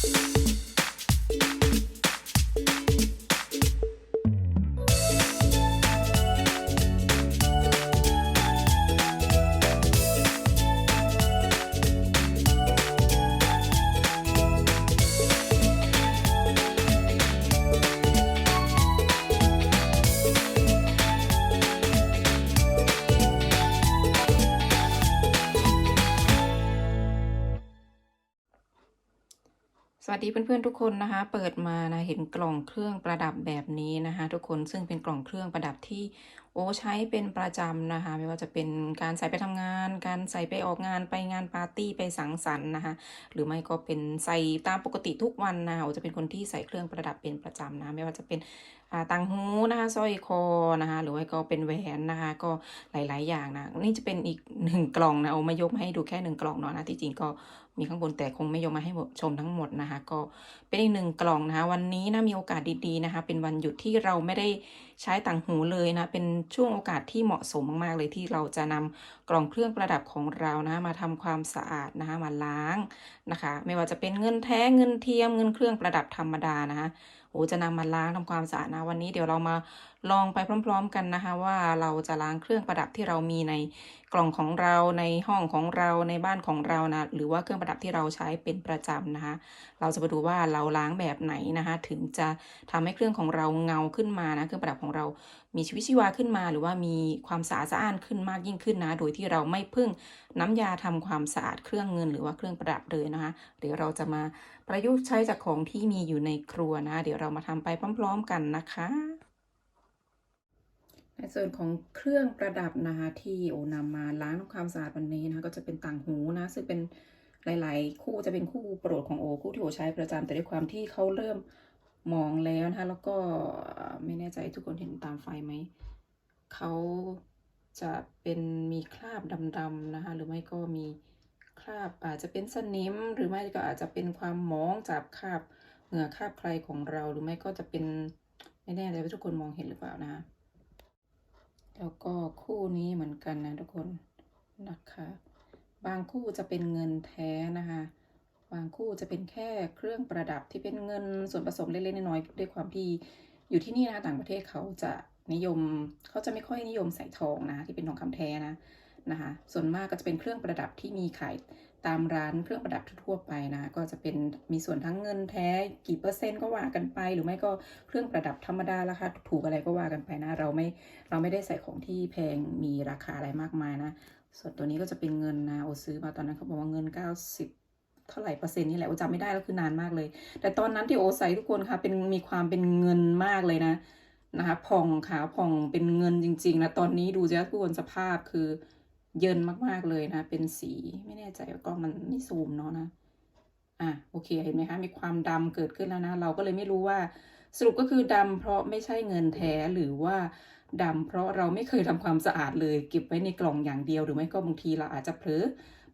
ส พื่อนๆทุกคนนะคะ เปิดมานะเห็นกล่องเครื่องประดับแบบนี้นะคะ ทุกคนซึ่งเป็นกล่องเครื่องประดับที่โอใช้เป็นประจำนะคะ ไม่ว่าจะเป็นการใส่ไปทำงาน การใส่ไปออกงานไปงานปาร์ตี้ไปสังสรรค์นะคะ หรือไม่ก็เป็นใส่ตามปกติทุกวันนะโอจะเป็นคนที่ใส่เครื่องประดับเป็นประจำนะ ไม่ว่าจะเป็นต่างหูนะคะสร้อยคอนะคะ หรือว่าก็เป็นแหวนนะคะ ก็หลาย ๆ อย่างนะ นี่จะเป็นอีกหนึ่งกล่องนะโอไม่ยกมาให้ดูแค่หนึ่งกล่องเนาะนะที่จริงก็มีข้างบนแต่คงไม่ยกมาให้ชมทั้งหมดนะคะ ก็เป็นอีกหนึ่งกล่องนะคะวันนี้นะมีโอกาสดีๆนะคะ เป็นวันหยุดที่เราไม่ได้ใช้ต่างหูเลยนะ เป็นช่วงโอกาสที่เหมาะสมมากๆเลยที่เราจะนำกล่องเครื่องประดับของเรานะมาทำความสะอาดนะคะมาล้างนะคะ ไม่ว่าจะเป็นเงินแท้เงินเทียมเงินเครื่องประดับธรรมดานะคะโอ้จะนำมาล้างทำความสะอาดนะวันนี้เดี๋ยวเรามา ลองไปพร้อม ๆ กันนะคะ ว่าเราจะล้างเครื่องประดับที่เรามีในกล่องของเราในห้องของเราในบ้านของเรานะหรือว่าเครื่องประดับที่เราใช้เป็นประจำนะคะ เราจะมาดูว่าเราล้างแบบไหนนะคะ ถึงจะทำให้เครื่องของเราเงาขึ้นมานะเครื่องประดับของเรามีชีวิตชีวาขึ้นมา หรือว่ามีความสะอาดสะอ้านขึ้นมากยิ่งขึ้นนะ โดยที่เราไม่พึ่งน้ำยาทำความสะอาดเครื่องเงิน หรือว่าเครื่องประดับเลยนะคะ เดี๋ยวเราจะมาประยุกต์ใช้จากของที่มีอยู่ในครัวนะ เดี๋ยวเรามาทำไปพร้อม ๆ กันนะคะ ในส่วนของเครื่องประดับนะคะที่โอนำมาล้างทำความสะอาดวันนี้นะคะก็จะเป็นต่างหูนะซึ่งเป็นหลาย ๆ คู่จะเป็นคู่โปรดของโอคู่ที่โอใช้ประจำแต่ด้วยความที่เขาเริ่มมองแล้วนะคะแล้วก็ไม่แน่ใจทุกคนเห็นตามไฟไหมเขาจะเป็นมีคราบดำๆนะคะหรือไม่ก็มีคราบอาจจะเป็นสนิมหรือไม่ก็อาจจะเป็นความมองจากคราบเหงื่อคราบใครของเราหรือไม่ก็จะเป็นไม่แน่ใจว่าทุกคนมองเห็นหรือเปล่านะคะ แล้วก็คู่นี้เหมือนกันนะทุกคนนะคะ บางคู่จะเป็นเงินแท้นะคะ บางคู่จะเป็นแค่เครื่องประดับที่เป็นเงินส่วนผสมเล็กๆน้อยๆด้วยความที่อยู่ที่นี่นะคะต่างประเทศเขาจะนิยมเขาจะไม่ค่อยนิยมใส่ทองนะที่เป็นทองคำแท้นะนะคะ ส่วนมากก็จะเป็นเครื่องประดับที่มีขาย ตามร้านเครื่องประดับทั่วไปนะ ก็จะเป็นมีส่วนทั้งเงินแท้กี่เปอร์เซ็นต์ก็ว่ากันไป หรือไม่ก็เครื่องประดับธรรมดาราคาถูกอะไรก็ว่ากันไปนะ เราไม่เราไม่ได้ใส่ของที่แพงมีราคาอะไรมากมายนะ ส่วนตัวนี้ก็จะเป็นเงินนะโอซื้อมาตอนนั้นเขาบอกว่าเงิน 90เท่าไหร่เปอร์เซ็นต์นี่แหละโอจำไม่ได้แล้วคือนานมากเลย แต่ตอนนั้นที่โอใส่ทุกคนค่ะเป็นมีความเป็นเงินมากเลยนะนะคะผ่องขาวผ่องเป็นเงินจริงๆนะตอนนี้ดูจะทุกคนสภาพคือ เยินมาก ๆ เลยนะ เป็นสีไม่แน่ใจว่ากล้องมันไม่ซูมเนาะนะ อะโอเคเห็นไหมคะ มีความดำเกิดขึ้นแล้วนะ เราก็เลยไม่รู้ว่าสรุปก็คือดำเพราะไม่ใช่เงินแท้หรือว่าดำเพราะเราไม่เคยทำความสะอาดเลย เก็บไว้ในกล่องอย่างเดียวหรือไม่ก็บางทีเราอาจจะเผลอ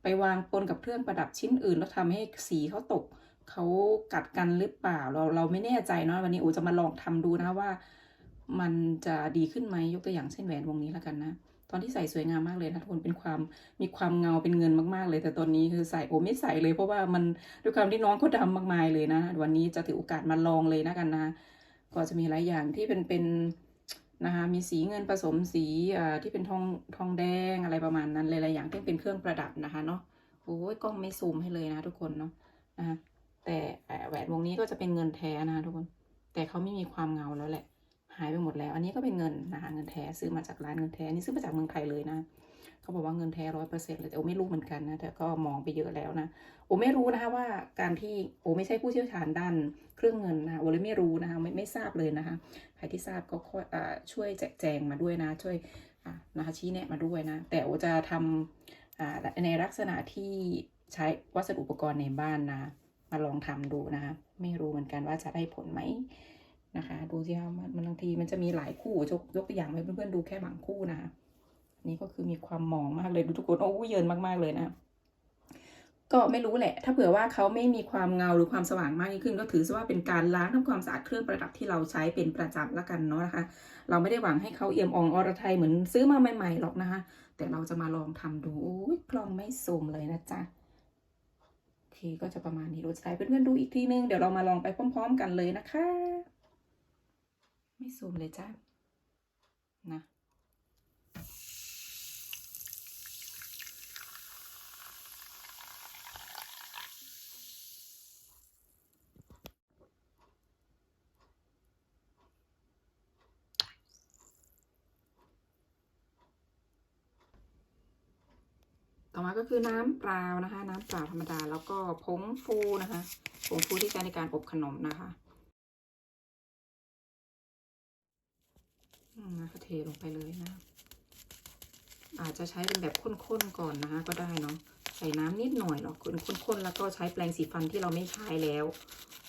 ไปวางปนกับเครื่องประดับชิ้นอื่น แล้วทำให้สีเขาตกเขากัดกันหรือเปล่าเราเราไม่แน่ใจเนาะวันนี้โอจะมาลองทำดูนะว่า มันจะดีขึ้นไหมยกตัวอย่างเช่นแหวนวงนี้แล้วกันนะ ตอนที่ใส่สวยงามมากเลยนะทุกคนเป็นความมีความเงาเป็นเงินมากๆเลย แต่ตอนนี้คือใส่โอไม่ใส่เลย เพราะว่ามันด้วยความที่น้องเขาดำมากมายเลยนะ วันนี้จะถือโอกาสมาลองเลยนะกันนะ ก็จะมีหลายอย่างที่เป็นเป็นนะคะมีสีเงินผสมสีอ่าที่เป็นทองทองแดงอะไรประมาณนั้นหลายๆอย่างที่เป็นเครื่องประดับนะคะเนาะโอ้ยกล้องไม่ซูมให้เลยนะทุกคนเนาะนะะแต่แหวนวงนี้ก็จะเป็นเงินแท้นะะทุกคน แต่เขาไม่มีความเงาแล้วแหละ หายไปหมดแล้ว อันนี้ก็เป็นเงินนะคะเงินแท้ซื้อมาจากร้านเงินแท้นี่ซื้อมาจากเมืองไทยเลยนะเขาบอกว่าเงินแท้ร้อยเปอร์เซ็นต์เลยแต่โอไม่รู้เหมือนกันนะแต่ก็มองไปเยอะแล้วนะโอไม่รู้นะคะว่าการที่โอไม่ใช่ผู้เชี่ยวชาญด้านเครื่องเงินนะโอเลยไม่รู้นะคะไม่ไม่ทราบเลยนะคะใครที่ทราบก็ค่อยอ่าช่วยแจกแจงมาด้วยนะช่วยนะคะชี้แนะมาด้วยนะแต่โอจะทำอ่าในลักษณะที่ใช้วัสดุอุปกรณ์ในบ้านนะมาลองทำดูนะคะไม่รู้เหมือนกันว่าจะได้ผลไหม นะคะ ดูสิคะมันบางทีมันจะมีหลายคู่ยกยกตัวอย่างให้เพื่อนๆดูแค่บางคู่นะคะนี่ก็คือมีความหมองมากเลยดูทุกคนโอ้เยินมากๆเลยนะ ก็ไม่รู้แหละ ถ้าเผื่อว่าเขาไม่มีความเงาหรือความสว่างมากยิ่งขึ้น ก็ถือซะว่าเป็นการล้างทำความสะอาดเครื่องประดับที่เราใช้เป็นประจำละกันเนาะนะคะ เราไม่ได้หวังให้เขาเอี่ยมอ่องอรไทยเหมือนซื้อมาใหม่ๆหรอกนะคะ แต่เราจะมาลองทำดูโอ้ยกล้องไม่ซูมเลยนะจ๊ะโอเคเคก็จะประมาณนี้รู้ใจเพื่อนๆดูอีกทีนึงเดี๋ยวเรามาลองไปพร้อม ๆ กันเลยนะคะ ไม่ซูมเลยจ้านะต่อมาก็คือน้ำเปล่านะคะ น้ำเปล่าธรรมดา แล้วก็ผงฟูนะคะผงฟูที่ใช้ในการอบขนมนะคะ นะคะเทลงไปเลยนะ อาจจะใช้เป็นแบบข้นๆก่อนนะคะก็ได้เนาะใส่น้ำนิดหน่อยหรอกข้นๆแล้วก็ใช้แปรงสีฟันที่เราไม่ใช้แล้ว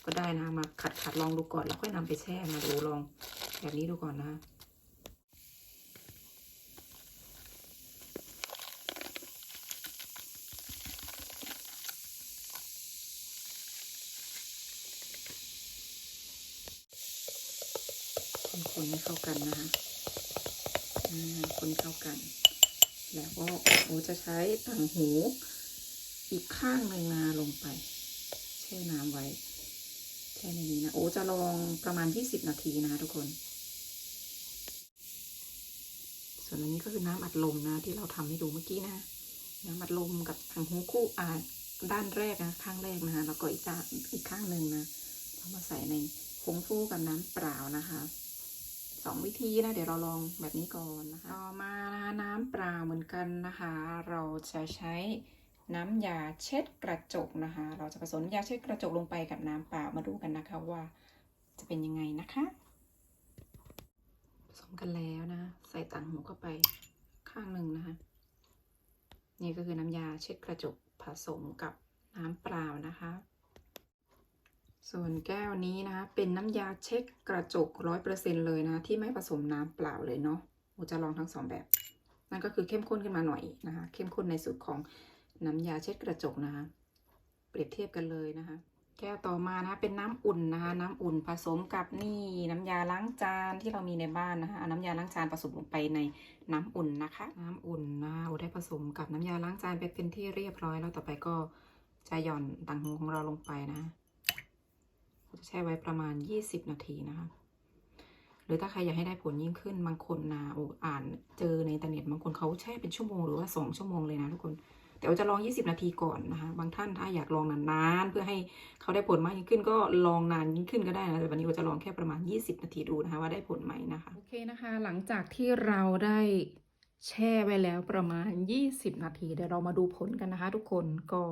ก็ได้นะคะมาขัดขัดๆลองดูก่อนแล้วค่อยนำไปแช่มาดูลองแบบนี้ดูก่อนนะ คนให้เข้ากันนะคะคนเข้ากัน แล้วก็โอจะใช้ต่างหูอีกข้างหนึ่งนาลงไป แช่น้ำไว้ แช่ในนี้นะ โอจะลองประมาณ 20 นาทีนะทุกคน ส่วนอันนี้ก็คือน้ำอัดลมนะ ที่เราทำให้ดูเมื่อกี้นะ น้ำอัดลมกับทางหูคู่อ่าด้านแรกนะข้างแรกนะคะแล้วก็อีกด้าอีกข้างหนึ่งนะเอามาใส่ในผงฟูกับน้ำเปล่านะคะ สองวิธีนะ เดี๋ยวเราลองแบบนี้ก่อนนะคะ ต่อมานะคะน้ำเปล่าเหมือนกันนะคะ เราจะใช้น้ำยาเช็ดกระจกนะคะ เราจะผสมยาเช็ดกระจกลงไปกับน้ำเปล่ามาดูกันนะคะว่าจะเป็นยังไงนะคะ ผสมกันแล้วนะ ใส่ต่างหูเข้าไปข้างหนึ่งนะคะ นี่ก็คือน้ำยาเช็ดกระจกผสมกับน้ำเปล่านะคะ ส่วนแก้วนี้นะคะเป็นน้ำยาเช็ดกระจกร้อยเปอร์เซ็นเลยนะ ที่ไม่ผสมน้ำเปล่าเลยเนาะโมจะลองทั้งสองแบบ นั่นก็คือเข้มข้นขึ้นมาหน่อยนะคะ เข้มข้นในสูตรของน้ำยาเช็ดกระจกนะคะ เปรียบเทียบกันเลยนะคะ แก้วต่อมานะเป็นน้ำอุ่นนะคะ น้ำอุ่นผสมกับนี่น้ำยาล้างจานที่เรามีในบ้านนะคะน้ำยาล้างจานผสมลงไปในน้ำอุ่นนะคะ น้ำอุ่นนะคะโอได้ผสมกับน้ำยาล้างจานไปเป็นที่เรียบร้อยแล้วต่อไปก็จะหย่อนต่างหูของเราลงไปนะ จะแช่ไว้ประมาณ 20 นาทีนะคะ หรือถ้าใครอยากให้ได้ผลยิ่งขึ้นบางคนนะโอ้อ่านเจอในอินเทอร์เน็ตบางคนเขาแช่เป็นชั่วโมงหรือว่า 2 ชั่วโมงเลยนะทุกคนแต่ว่าจะลอง 20 นาทีก่อนนะคะ บางท่านถ้าอยากลองนานๆ เพื่อให้เขาได้ผลมากยิ่งขึ้น ก็ลองนานยิ่งขึ้นก็ได้นะแต่วันนี้เราจะลองแค่ประมาณ 20 นาทีดูนะคะว่าได้ผลไหมนะคะ โอเคนะคะ หลังจากที่เราได้แช่ไว้แล้วประมาณ 20 นาที เดี๋ยวเรามาดูผลกันนะคะ ทุกคน ก็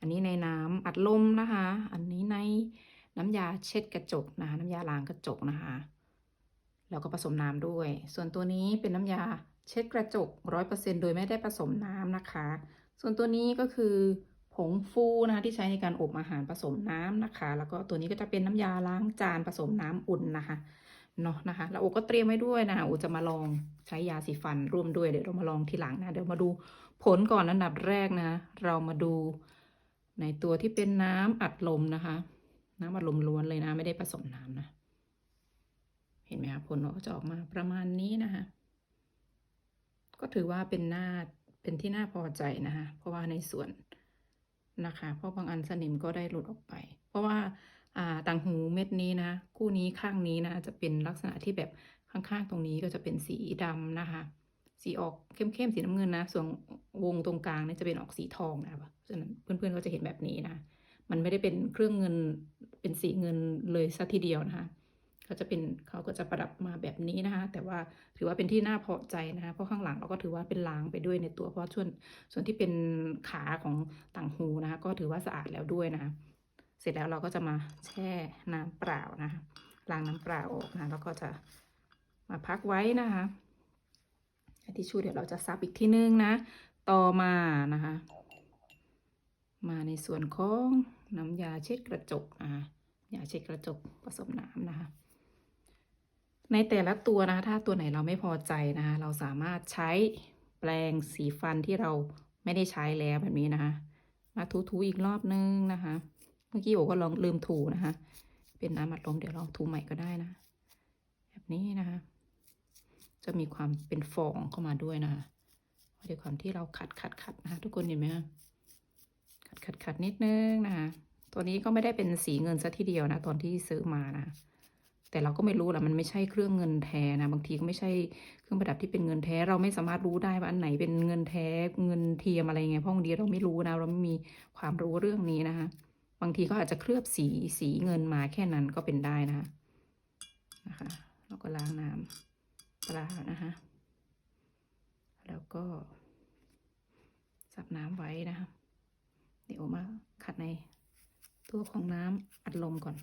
อันนี้ในน้ำอัดลมนะคะ อันนี้ใน น้ำยาเช็ดกระจกนะคะน้ำยาล้างกระจกนะคะแล้วก็ผสมน้ำด้วย ส่วนตัวนี้เป็นน้ำยาเช็ดกระจกร้อยเปอร์เซ็นโดยไม่ได้ผสมน้ำนะคะ ส่วนตัวนี้ก็คือผงฟูนะคะที่ใช้ในการอบอาหารผสมน้ำนะคะ แล้วก็ตัวนี้ก็จะเป็นน้ำยาล้างจานผสมน้ำอุ่นนะคะเนาะนะคะแล้วโอก็เตรียมไว้ด้วยนะคะโอจะมาลองใช้ยาสีฟันร่วมด้วยเดี๋ยวเรามาลองทีหลังนะเดี๋ยวมาดูผลก่อนอันดับแรกนะ เรามาดูในตัวที่เป็นน้ำอัดลมนะคะ น้ำอัดลมล้วนเลยนะ ไม่ได้ผสมน้ำนะ เห็นไหมคะผลก็จะออกมาประมาณนี้นะคะ ก็ถือว่าเป็นหน้าเป็นที่น่าพอใจนะคะเพราะว่าในส่วนนะคะ เพราะบางอันสนิมก็ได้หลุดออกไป เพราะว่าต่างหูเม็ดนี้นะ คู่นี้ข้างนี้นะจะเป็นลักษณะที่แบบข้างๆตรงนี้ก็จะเป็นสีดำนะคะ สีออกเข้มๆสีน้ำเงินนะ ส่วนวงตรงกลางเนี่ยจะเป็นออกสีทองนะคะเพราะฉะนั้นเพื่อนๆก็จะเห็นแบบนี้นะ มันไม่ได้เป็นเครื่องเงินเป็นสีเงินเลยซะทีเดียวนะคะเขาจะเป็นเขาก็จะประดับมาแบบนี้นะคะแต่ว่าถือว่าเป็นที่น่าพอใจนะคะเพราะข้างหลังเราก็ถือว่าเป็นล้างไปด้วยในตัวเพราะส่วนส่วนที่เป็นขาของต่างหูนะคะก็ถือว่าสะอาดแล้วด้วยนะคะเสร็จแล้วเราก็จะมาแช่น้ำเปล่านะคะล้างน้ำเปล่าออกนะแล้วก็จะมาพักไว้นะคะทิชชู่เดี๋ยวเราจะซับอีกทีนึงนะ ต่อมานะคะ มาในส่วนของ น้ำยาเช็ดกระจกนะคะยาเช็ดกระจกผสมน้ำนะคะ ในแต่ละตัวนะคะถ้าตัวไหนเราไม่พอใจนะคะเราสามารถใช้แปรงสีฟันที่เราไม่ได้ใช้แล้วแบบนี้นะคะ มาถูๆอีกรอบนึงนะคะ เมื่อกี้โอก็ลองลืมถูนะคะ เป็นน้ำอัดลมเดี๋ยวลองถูใหม่ก็ได้นะ แบบนี้นะคะ จะมีความเป็นฟองเข้ามาด้วยนะคะด้วยความที่เราขัดขัดขัดนะคะทุกคนเห็นไหมคะ ขัดขัดนิดนึงนะคะตัวนี้ก็ไม่ได้เป็นสีเงินซะทีเดียวนะ ตอนที่ซื้อมานะ แต่เราก็ไม่รู้แหละมันไม่ใช่เครื่องเงินแท้นะ บางทีก็ไม่ใช่เครื่องประดับที่เป็นเงินแท้ เราไม่สามารถรู้ได้ว่าอันไหนเป็นเงินแท้เงินเทียมอะไรเงี้ยเพราะบางทีเราไม่รู้นะ เราไม่มีความรู้เรื่องนี้นะคะ บางทีก็อาจจะเคลือบสีสีเงินมาแค่นั้นก็เป็นได้นะคะนะคะแล้วก็ล้างน้ำปลานะคะแล้วก็ซับน้ำไว้นะคะ เดี๋ยวมาขัดในตัวของน้ำอัดลมก่อน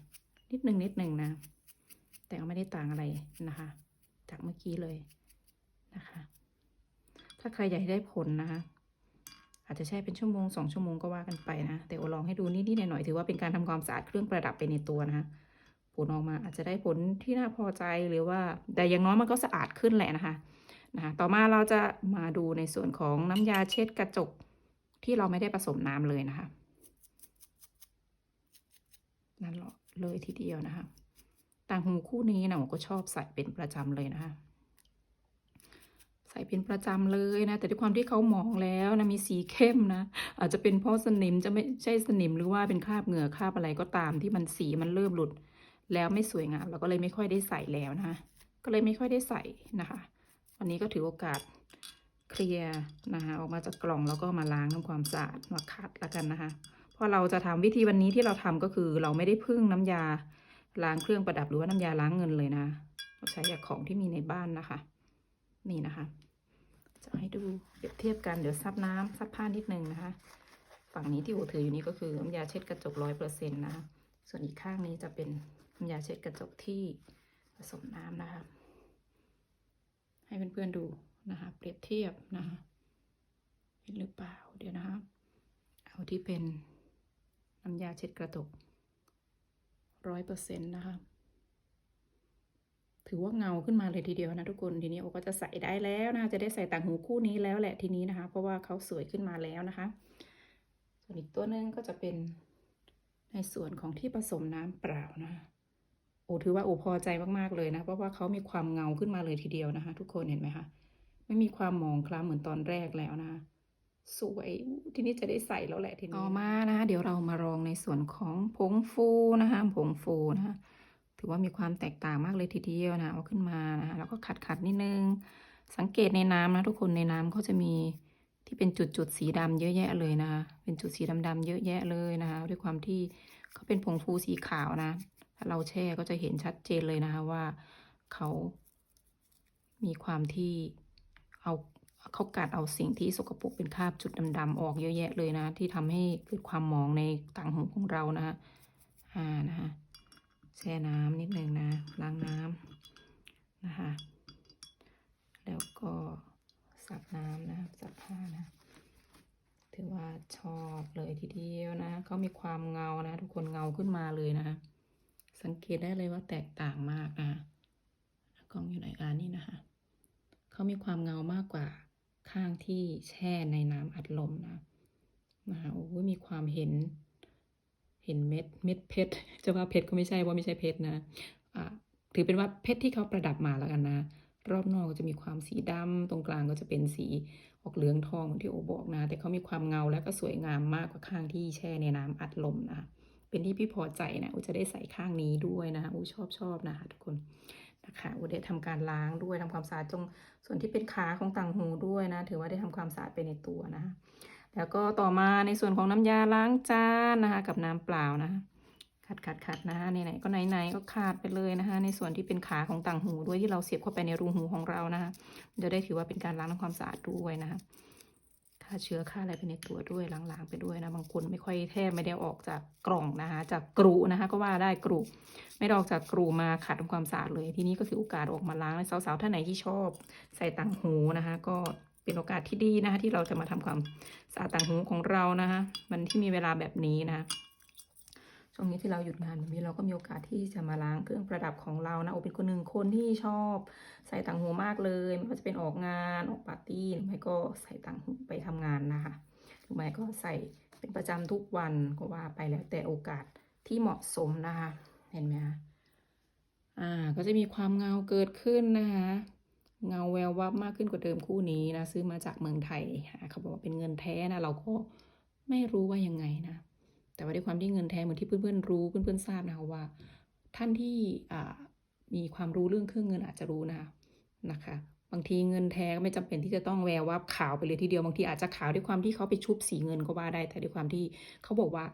นิดหนึ่งนิดหนึ่งนะ แต่ก็ไม่ได้ต่างอะไรนะคะ จากเมื่อกี้เลยนะคะ ถ้าใครอยากได้ผลนะคะ อาจจะแช่เป็นชั่วโมงสองชั่วโมงก็ว่ากันไปนะแต่โอลองให้ดูนิดๆหน่อยๆถือว่าเป็นการทำความสะอาดเครื่องประดับไปในตัวนะคะผลออกมาอาจจะได้ผลที่น่าพอใจหรือว่า แต่อย่างน้อยมันก็สะอาดขึ้นแหละนะคะนะคะ ต่อมาเราจะมาดูในส่วนของน้ำยาเช็ดกระจก ที่เราไม่ได้ผสมน้ำเลยนะคะ นั่นหรอเลยทีเดียวนะคะ ต่างหูคู่นี้นะผมก็ชอบใส่เป็นประจำเลยนะคะ ใส่เป็นประจำเลยนะ แต่ด้วยความที่เขามองแล้วนะมีสีเข้มนะ อาจจะเป็นเพราะสนิมจะไม่ใช่สนิมหรือว่าเป็นคราบเหงื่อคราบอะไรก็ตามที่มันสีมันเริ่มหลุด แล้วไม่สวยงามเราก็เลยไม่ค่อยได้ใส่แล้วนะคะก็เลยไม่ค่อยได้ใส่นะคะ วันนี้ก็ถือโอกาส เคลียร์นะคะออกมาจากกล่องแล้วก็มาล้างทำความสะอาดมาขัดและกันนะคะเพราะเราจะทำวิธีวันนี้ที่เราทำก็คือเราไม่ได้พึ่งน้ำยาล้างเครื่องประดับหรือว่าน้ำยาล้างเงินเลยนะเราใช้จากของที่มีในบ้านนะคะ นี่นะคะ จะให้ดูเปรียบเทียบกันเดี๋ยวซับน้ำซับผ้านิดนึงนะคะ ฝั่งนี้ที่โอถืออยู่นี้ก็คือน้ำยาเช็ดกระจกร้อยเปอร์เซ็นต์นะคะส่วนอีกข้างนี้จะเป็นน้ำยาเช็ดกระจกที่ผสมน้ำนะคะ ให้เพื่อนๆดู นะคะเปรียบเทียบนะคะเห็นหรือเปล่าเดี๋ยวนะคะเอาที่เป็นน้ำยาเช็ดกระจกร้อยเปอร์เซ็นต์นะคะถือว่าเงาขึ้นมาเลยทีเดียวนะทุกคนทีนี้โอก็จะใส่ได้แล้วนะจะได้ใส่ต่างหูคู่นี้แล้วแหละทีนี้นะคะ เพราะว่าเขาสวยขึ้นมาแล้วนะคะ ส่วนอีกตัวนึงก็จะเป็นในส่วนของที่ผสมน้ำเปล่านะโอถือว่าโอพอใจมากๆเลยนะ เพราะว่าเขามีความเงาขึ้นมาเลยทีเดียวนะคะ ทุกคนเห็นไหมคะ ไม่มีความหมองคล้ำเหมือนตอนแรกแล้วนะ สวยทีนี้จะได้ใส่แล้วแหละทีนี้ต่อมานะ เดี๋ยวเรามาลองในส่วนของผงฟูนะคะผงฟูนะคะถือว่ามีความแตกต่างมากเลยทีเดียวนะเอาขึ้นมานะคะแล้วก็ขัดขัดนิดนึง สังเกตในน้ำนะทุกคนในน้ำเขาจะมีที่เป็นจุดจุดสีดำเยอะแยะเลยนะคะเป็นจุดสีดำๆเยอะแยะเลยนะคะด้วยความที่เขาเป็นผงฟูสีขาวนะถ้าเราแช่ก็จะเห็นชัดเจนเลยนะคะว่าเขามีความที่ เอาเขากัดเอาสิ่งที่สกปรกเป็นคราบจุดดำๆออกเยอะแยะเลยนะ ที่ทำให้เกิดความมองในต่างหูของเรานะคะอ่านะคะแช่น้ำนิดนึงนะล้างน้ำนะคะแล้วก็สับน้ำนะสับผ้านะถือว่าชอบเลยทีเดียวนะเขามีความเงานะ ทุกคนเงาขึ้นมาเลยนะ สังเกตได้เลยว่าแตกต่างมากนะกล้องอยู่ไหนอันนี้นะคะ เขามีความเงามากกว่าข้างที่แช่ในน้ำอัดลมนะนะคะโอ้ยมีความเห็น เห็นเม็ดเม็ดเพชรจะว่าเพชรก็ไม่ใช่ว่าไม่ใช่เพชรนะอ่าถือเป็นว่าเพชรที่เขาประดับมาแล้วกันนะ รอบนอกก็จะมีความสีดำตรงกลางก็จะเป็นสีออกเหลืองทองที่โอบอกนะ แต่เขามีความเงาและก็สวยงามมากกว่าข้างที่แช่ในน้ำอัดลมนะเป็นที่พี่พอใจนะอุจะได้ใส่ข้างนี้ด้วยนะคะอุชอบชอบนะคะทุกคน นะคะอุได้ทำการล้างด้วยทำความสะอาดตรงส่วนที่เป็นขาของต่างหูด้วยนะ ถือว่าได้ทำความสะอาดไปในตัวนะคะแล้วก็ต่อมาในส่วนของน้ำยาล้างจานนะคะ กับน้ำเปล่านะคะขัดขัดขัดนะคะไหนๆก็ไหนๆก็ขาดไปเลยนะคะ ในส่วนที่เป็นขาของต่างหูด้วยที่เราเสียบเข้าไปในรูหูของเรานะคะจะได้ถือว่าเป็นการล้างทำความสะอาดด้วยนะคะ ฆ่าเชื้อฆ่าอะไรไปในตัวด้วยล้างๆไปด้วยนะบางคนไม่ค่อยแทบไม่ได้ออกจากกล่องนะคะจากกรูนะคะ ก็ว่าได้กรูไม่ได้ออกจากกรูมาขัดทำความสะอาดเลย ทีนี้ก็คือโอกาสออกมาล้างสาวๆท่านไหนที่ชอบ ใส่ต่างหูนะคะ ก็เป็นโอกาสที่ดีนะคะที่เราจะมาทำความสะอาดต่างหูของเรานะคะมันที่มีเวลาแบบนี้นะคะ ช่วงนี้ที่เราหยุดงานแบบนี้เราก็มีโอกาสที่จะมาล้างเครื่องประดับของเรานะโอเป็นคนหนึ่งคนที่ชอบใส่ต่างหูมากเลยไม่ว่าจะเป็นออกงานออกปาร์ตี้หรือไม่ก็ใส่ต่างหูไปทำงานนะคะหรือไม่ก็ใส่เป็นประจำทุกวันก็ว่าไปแล้วแต่โอกาสที่เหมาะสมนะคะ เห็นไหมคะอ่าก็จะมีความเงาเกิดขึ้นนะคะเงาแวววับมากขึ้นกว่าเดิมคู่นี้นะซื้อมาจากเมืองไทยอ่าเขาบอกว่าเป็นเงินแท้นะเราก็ไม่รู้ว่ายังไงนะ แต่ว่าด้วยความที่เงินแท้เหมือนที่เพื่อนๆรู้เพื่อนๆทราบนะคะว่า ท่านที่มีความรู้เรื่องเครื่องเงินอาจจะรู้นะคะนะคะ บางทีเงินแท้ก็ไม่จำเป็นที่จะต้องแวววับขาวไปเลยทีเดียวบางทีอาจจะขาวด้วยความที่เขาไปชุบสีเงินก็ว่าได้ แต่ด้วยความที่เขาบอกว่า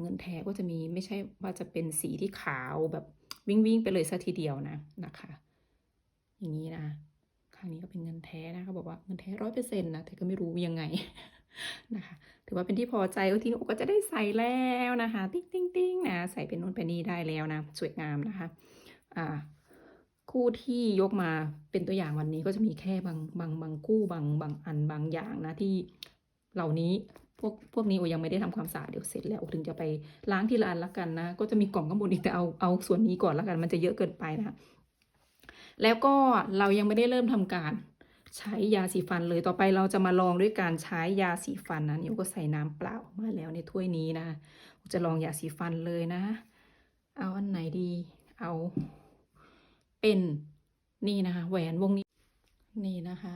เงินแท้ก็จะมีไม่ใช่ว่าจะเป็นสีที่ขาวแบบวิ่งวิ่งๆไปเลยซะทีเดียวนะนะคะ อย่างนี้นะครั้งนี้ก็เป็นเงินแท้นะเขาบอกว่าเงินแท้ร้อยเปอร์เซ็นต์นะแต่ก็ไม่รู้ยังไง นะคะ ถือว่าเป็นที่พอใจทีนี้โอก็จะได้ใส่แล้วนะคะ ติ๊งติ๊งติ๊งนะใส่เป็นนู่นเป็นนี่ได้แล้วนะ สวยงามนะคะ อ่าคู่ที่ยกมาเป็นตัวอย่างวันนี้ก็จะมีแค่บางบางบางคู่บางบางอันบางอย่างนะที่เหล่านี้พวกพวกนี้โอยังไม่ได้ทำความสะอาดเดี๋ยวเสร็จแล้วโอถึงจะไปล้างทีละอันละกันนะ ก็จะมีกล่องข้างบนอีกแต่เอาเอาส่วนนี้ก่อนละกันมันจะเยอะเกินไปนะแล้วก็เรายังไม่ได้เริ่มทำการ ใช้ยาสีฟันเลยต่อไปเราจะมาลองด้วยการใช้ยาสีฟันนะนี่โอก็ใส่น้ำเปล่ามาแล้วในถ้วยนี้นะจะลองยาสีฟันเลยนะ เอาอันไหนดี เอา เป็นนี่นะคะ แหวนวงนี้นี่นะคะ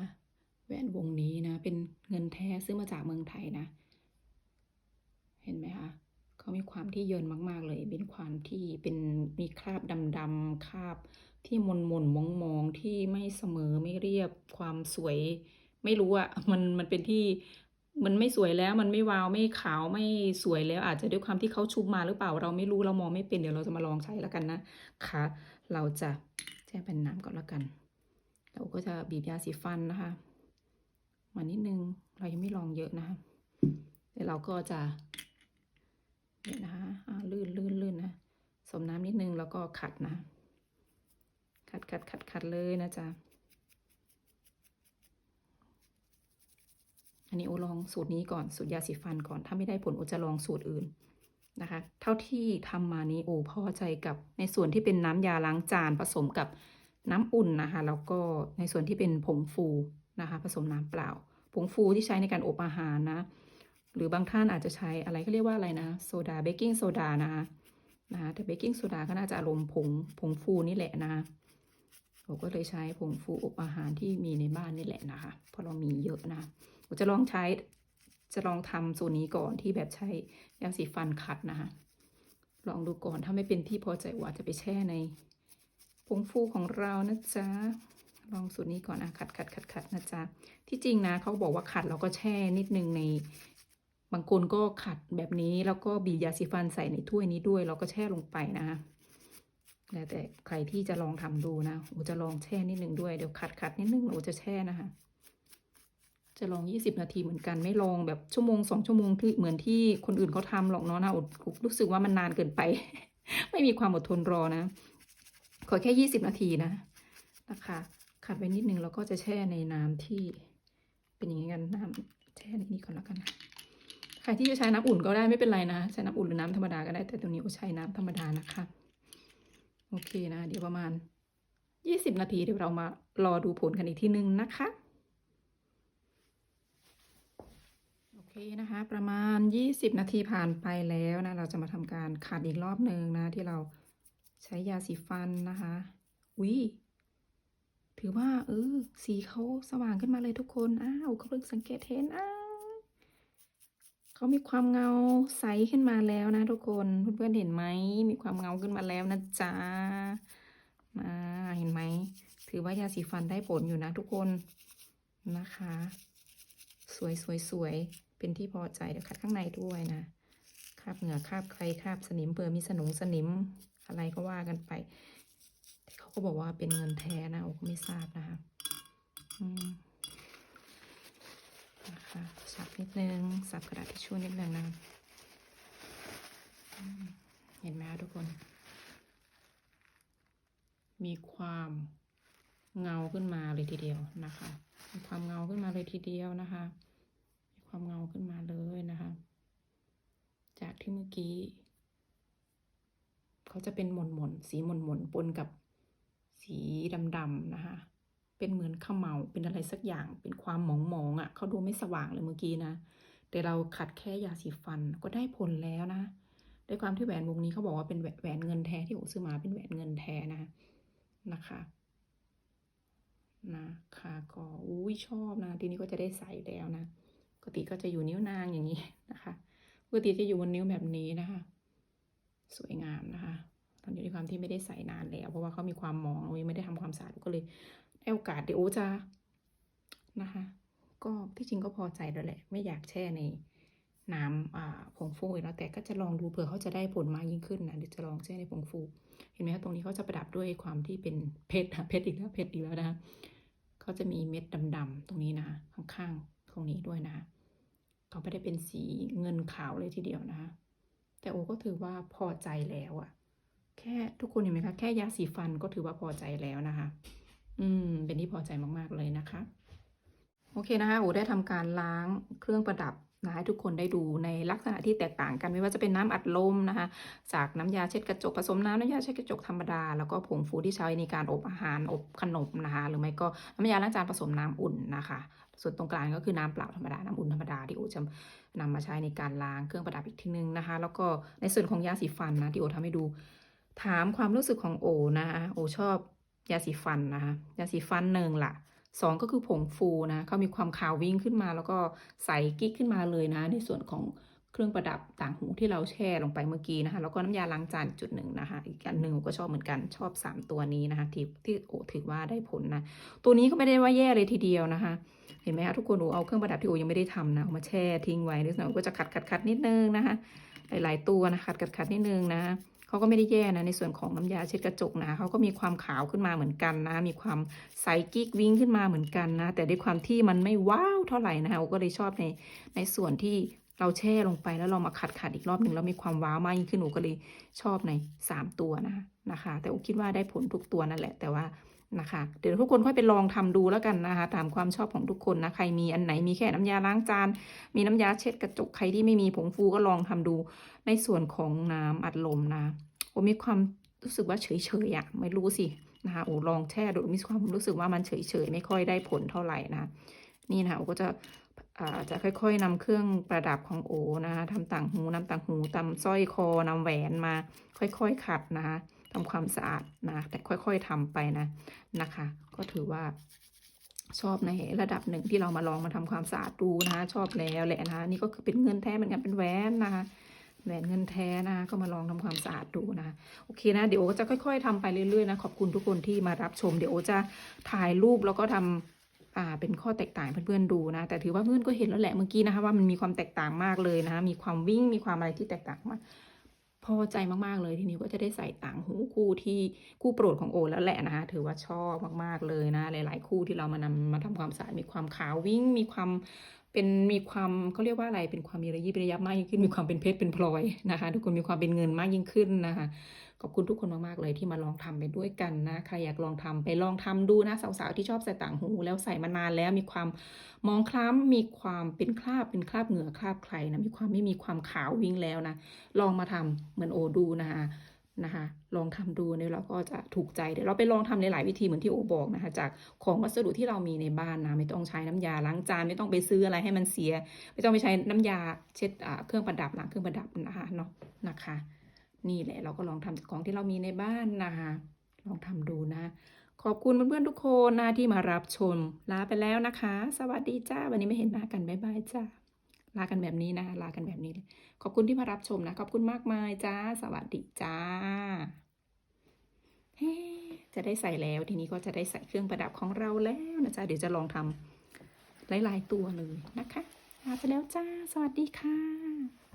แหวนวงนี้นะ เป็นเงินแท้ซื้อมาจากเมืองไทยนะ เห็นไหมคะเขามีความที่เยินมาก ๆ เลย เป็นความที่เป็นมีคราบดำๆคราบ ที่มนมนมองมองที่ไม่เสมอไม่เรียบความสวย ไม่รู้อะมันมันเป็นที่มันไม่สวยแล้วมันไม่วาวไม่ขาวไม่สวยแล้ว อาจจะด้วยความที่เขาชุบมาหรือเปล่า เราไม่รู้เรามองไม่เป็นเดี๋ยวเราจะมาลองใช้แล้วกันนะคะ เราจะแช่เป็นน้ำก่อนแล้วกัน เราก็จะบีบยาสีฟันนะคะมานิดนึงเรายังไม่ลองเยอะนะคะเดี๋ยวเราก็จะเนี่ยนะคะลื่นลื่นลื่นนะสมน้ำนิดนึงแล้วก็ขัดนะ ขัดขัดขัดขัดเลยนะจ๊ะ อันนี้โอลองสูตรนี้ก่อน สูตรยาสีฟันก่อน ถ้าไม่ได้ผลโอจะลองสูตรอื่นนะคะ เท่าที่ทำมานี้โอพอใจกับในส่วนที่เป็นน้ำยาล้างจานผสมกับน้ำอุ่นนะคะ แล้วก็ในส่วนที่เป็นผงฟูนะคะ ผสมน้ำเปล่า ผงฟูที่ใช้ในการอบอาหารนะ หรือบางท่านอาจจะใช้อะไรเขาเรียกว่าอะไรนะ โซดาเบกกิ้งโซดานะคะนะคะแต่เบกกิ้งโซดาก็น่าจะอารมณ์ผงผงฟูนี่แหละนะคะ เราก็เลยใช้ผงฟูอบอาหารที่มีในบ้านนี่แหละนะคะ เพราะเรามีเยอะนะผมจะลองใช้จะลองทำสูตรนี้ก่อนที่แบบใช้ยาสีฟันขัดนะคะลองดูก่อนถ้าไม่เป็นที่พอใจว่าจะไปแช่ในผงฟูของเรานะจ๊ะลองสูตรนี้ก่อนอะขัดขัดขัดขัดนะจ๊ะที่จริงนะเขาบอกว่าขัดเราก็แช่นิดนึงใน บางคนก็ขัดแบบนี้แล้วก็บีบยาสีฟันใส่ในถ้วยนี้ด้วย เราก็แช่ลงไปนะคะ แล้วแต่ใครที่จะลองทำดูนะโอจะลองแช่นิดนึงด้วย เดี๋ยวขัดขัดนิดนึงโอจะแช่นะคะ จะลอง20นาทีเหมือนกันไม่ลองแบบชั่วโมงสองชั่วโมงที่เหมือนที่คนอื่นเขาทำหรอกเนาะนะอรู้สึกว่ามันนานเกินไป ไม่มีความอดทนรอนะ ขอแค่20นาทีนะนะคะ ขัดไว้นิดนึงแล้วก็จะแช่ในน้ำที่ เป็นอย่างนี้กันน้ำแช่ในนี้ก่อนแล้วกันนะใครที่จะใช้น้ำอุ่นก็ได้ไม่เป็นไรนะ ใช้น้ำอุ่นหรือน้ำธรรมดาก็ได้แต่ตัวนี้ก็ใช้น้ำธรรมดานะคะ โอเคนะ เดี๋ยวประมาณ 20 นาทีเดี๋ยวเรามารอดูผลกันอีกทีนึงนะคะ โอเคนะคะ ประมาณ 20 นาทีผ่านไปแล้วนะ เราจะมาทำการขัดอีกรอบหนึ่งนะ ที่เราใช้ยาสีฟันนะคะวิถือว่าเออสีเขาสว่างขึ้นมาเลยทุกคน อ้าวเขาเพิ่งสังเกตเห็นอ้าว เขามีความเงาใสขึ้นมาแล้วนะทุกคนเพื่อนๆเห็นไหมมีความเงาขึ้นมาแล้วนะจ๊ะอ่าเห็นไหมถือว่ายาสีฟันได้ผลอยู่นะทุกคนนะคะ สวยสวยสวยเป็นที่พอใจเดี๋ยวคัดข้างในด้วยนะคาบเหงื่อคาบใครคาบสนิมเผื่อมีสนุงสนิมอะไรก็ว่ากันไปเขาก็บอกว่าเป็นเงินแท้นะโอ้ก็ไม่ทราบนะคะ อืม นะคะสับนิดนึง สับกระดาษทิชชู่นิดนึงนะ เห็นไหมคะทุกคน มีความเงาขึ้นมาเลยทีเดียวนะคะ มีความเงาขึ้นมาเลยทีเดียวนะคะ มีความเงาขึ้นมาเลยนะคะ จากที่เมื่อกี้ เขาจะเป็นหม่นหม่นๆสีหม่นหม่นๆ ปนกับสีดำๆนะคะ เป็นเหมือนขมเหลาเป็นอะไรสักอย่าง เป็นความหมองหมองๆอะ่ะเขาดูไม่สว่างเลยเมื่อกี้นะ แต่เราขัดแค่ยาสีฟันก็ได้ผลแล้วนะ ด้วยความที่แหวนวงนี้เขาบอกว่าเป็นแหวนเงินแท้ที่โอซื้อมาเป็นแหวนเงินแท้นะนะคะนะคะก็อุ้ยชอบนะ ทีนี้ก็จะได้ใส่แล้วนะปกติก็จะอยู่นิ้วนางอย่างนี้นะคะปกติจะอยู่บนนิ้วแบบนี้นะคะ สวยงามนะคะตอนนี้ด้วยความที่ไม่ได้ใส่นานแล้ว เพราะว่าเขามีความมองโอ้ไม่ได้ทำความสะอาดก็เลย โอกาสเดี๋ยวโอจะนะคะ ก็ที่จริงก็พอใจแล้วแหละ ไม่อยากแช่ในน้ำผงฟูแล้วแต่ก็จะลองดูเผื่อเขาจะได้ผลมากยิ่งขึ้นนะเดี๋ยวจะลองแช่ในผงฟู เห็นไหมคะตรงนี้เขาจะประดับด้วยความที่เป็นเพชรเพชรอีกแล้วเพชรอีกแล้วนะคะเขาจะมีเม็ดดำๆตรงนี้นะคะข้างๆตรงนี้ด้วยนะคะเขาไม่ได้เป็นสีเงินขาวเลยทีเดียวนะคะแต่โอก็ถือว่าพอใจแล้วอะแค่ทุกคนเห็นไหมคะแค่ยาสีฟันก็ถือว่าพอใจแล้วนะคะ อืม เป็นที่พอใจมากๆเลยนะคะ โอเคนะคะโอได้ทำการล้างเครื่องประดับนะให้ทุกคนได้ดูในลักษณะที่แตกต่างกันไม่ว่าจะเป็นน้ำอัดลมนะคะ จากน้ำยาเช็ดกระจกผสมน้ำน้ำยาเช็ดกระจกธรรมดา แล้วก็ผงฟูที่ใช้ในการอบอาหารอบขนมนะคะ หรือไม่ก็น้ำยาล้างจานผสมน้ำอุ่นนะคะ ส่วนตรงกลางก็คือน้ำเปล่าธรรมดาน้ำอุ่นธรรมดาที่โอจะนำมาใช้ในการล้างเครื่องประดับอีกทีนึงนะคะ แล้วก็ในส่วนของยาสีฟันนะที่โอทำให้ดู ถามความรู้สึกของโอนะคะโอชอบ ยาสีฟันนะคะ ยาสีฟันหนึ่งล่ะสองก็คือผงฟูนะเขามีความขาววิ่งขึ้นมาแล้วก็ใสกิ๊กขึ้นมาเลยนะ ในส่วนของเครื่องประดับต่างหูที่เราแช่ลงไปเมื่อกี้นะคะ แล้วก็น้ำยาล้างจานจุดหนึ่งนะคะ อีกอันหนึ่งก็ชอบเหมือนกันชอบ 3 ตัวนี้นะคะ ที่ที่โอถือว่าได้ผลนะ ตัวนี้ก็ไม่ได้ว่าแย่เลยทีเดียวนะคะ เห็นไหมคะทุกคนโอเอาเครื่องประดับที่โอยังไม่ได้ทำนะมาแช่ทิ้งไว้นิดหน่อยก็จะขัดขัดขัดนิดนึงนะคะ หลาย ๆ ตัวนะขัดขัดขัดนิดนึงนะ เขาก็ไม่ได้แย่นะในส่วนของน้ำยาเช็ดกระจกนะเขาก็มีความขาวขึ้นมาเหมือนกันนะ มีความใสกิ๊กวิ่งขึ้นมาเหมือนกันนะ แต่ด้วยความที่มันไม่ว้าวเท่าไหร่นะคะก็เลยชอบในในส่วนที่เราแช่ลงไปแล้วเรามาขัดขัดอีกรอบหนึ่งแล้วมีความว้าวมากยิ่งขึ้นหนูก็เลยชอบใน 3 ตัวนะนะคะ แต่โอคิดว่าได้ผลทุกตัวนั่นแหละแต่ว่า นะคะ เดี๋ยวทุกคนค่อยไปลองทำดูแล้วกันนะคะ ตามความชอบของทุกคนนะ ใครมีอันไหนมีแค่น้ำยาล้างจาน มีน้ำยาเช็ดกระจก ใครที่ไม่มีผงฟูก็ลองทำดู ในส่วนของน้ำอัดลมนะโอ้มีความรู้สึกว่าเฉยๆอะไม่รู้สินะคะโอ้ลองแช่ดูมีความรู้สึกว่ามันเฉยๆไม่ค่อยได้ผลเท่าไหร่นะ นี่นะโอก็จะจะค่อยๆนำเครื่องประดับของโอนะคะทำต่างหูนำต่างหูตำสร้อยคอนำแหวนมา ค่อยๆขัดนะคะ ทำความสะอาดนะแต่ค่อยๆทำไปนะนะคะ ก็ถือว่าชอบในระดับหนึ่งที่เรามาลองมาทำความสะอาดดูนะคะชอบแล้วแหละนะคะนี่ก็คือเป็นเงินแท้เหมือนกันเป็นแหวนนะคะแหวนเงินแท้นะก็มาลองทำความสะอาดดูนะคะโอเคนะเดี๋ยวจะค่อย ๆทำไปเรื่อยๆนะขอบคุณทุกคนที่มารับชม เดี๋ยวจะถ่ายรูปแล้วก็ทำอ่าเป็นข้อแตกต่างเพื่อนๆดูนะ แต่ถือว่าเพื่อนก็เห็นแล้วแหละเมื่อกี้นะคะว่ามันมีความแตกต่างมากเลยนะคะมีความวิ่งมีความอะไรที่แตกต่างมาก พอใจมากๆเลยทีนี้ก็จะได้ใส่ต่างหูคู่ที่คู่โปรดของโอแล้วแหละนะคะถือว่าชอบมากๆเลยนะ หลาย ๆ คู่ที่เรามานำมาทำความสะอาดมีความขาววิ่งมีความเป็นมีความเขาเรียกว่าอะไรเป็นความมีระยิบระยับมากยิ่งขึ้น มีความเป็นเพชรเป็นพลอยนะคะ ทุกคนมีความเป็นเงินมากยิ่งขึ้นนะคะ ขอบคุณทุกคนมากๆเลยที่มาลองทำไปด้วยกันนะใครอยากลองทำไปลองทำดูนะสาวๆที่ชอบใส่ต่างหู แล้วใส่มานานแล้วมีความมองคล้ำมีความเป็นคราบเป็นคราบเหงื่อคราบใครนะมีความไม่มีความขาววิ่งแล้วนะลองมาทำเหมือนโอดูนะคะนะคะลองทำดูเนี่ยเราก็จะถูกใจเดี๋ยวเราไปลองทำหลายวิธีเหมือนที่โอบอกนะคะจากของวัสดุที่เรามีในบ้านนะไม่ต้องใช้น้ำยาล้างจานไม่ต้องไปซื้ออะไรให้มันเสีย ไม่ต้องไปใช้น้ำยาเช็ดเครื่องประดับล้างเครื่องประดับนะคะเนาะนะคะ นี่แหละเราก็ลองทำจากของที่เรามีในบ้านนะคะ ลองทำดูนะ ขอบคุณเพื่อนๆทุกคนนะที่มารับชม ลาไปแล้วนะคะ สวัสดีจ้า วันนี้ไม่เห็นหน้ากัน บ๊ายบายจ้า ลากันแบบนี้นะ ลากันแบบนี้เลย ขอบคุณที่มารับชมนะ ขอบคุณมากมายจ้า สวัสดีจ้าจะได้ใส่แล้วทีนี้ก็จะได้ใส่เครื่องประดับของเราแล้วนะจ๊ะเดี๋ยวจะลองทำหลาย ๆ ตัวเลยนะคะลาไปแล้วจ้า สวัสดีค่ะ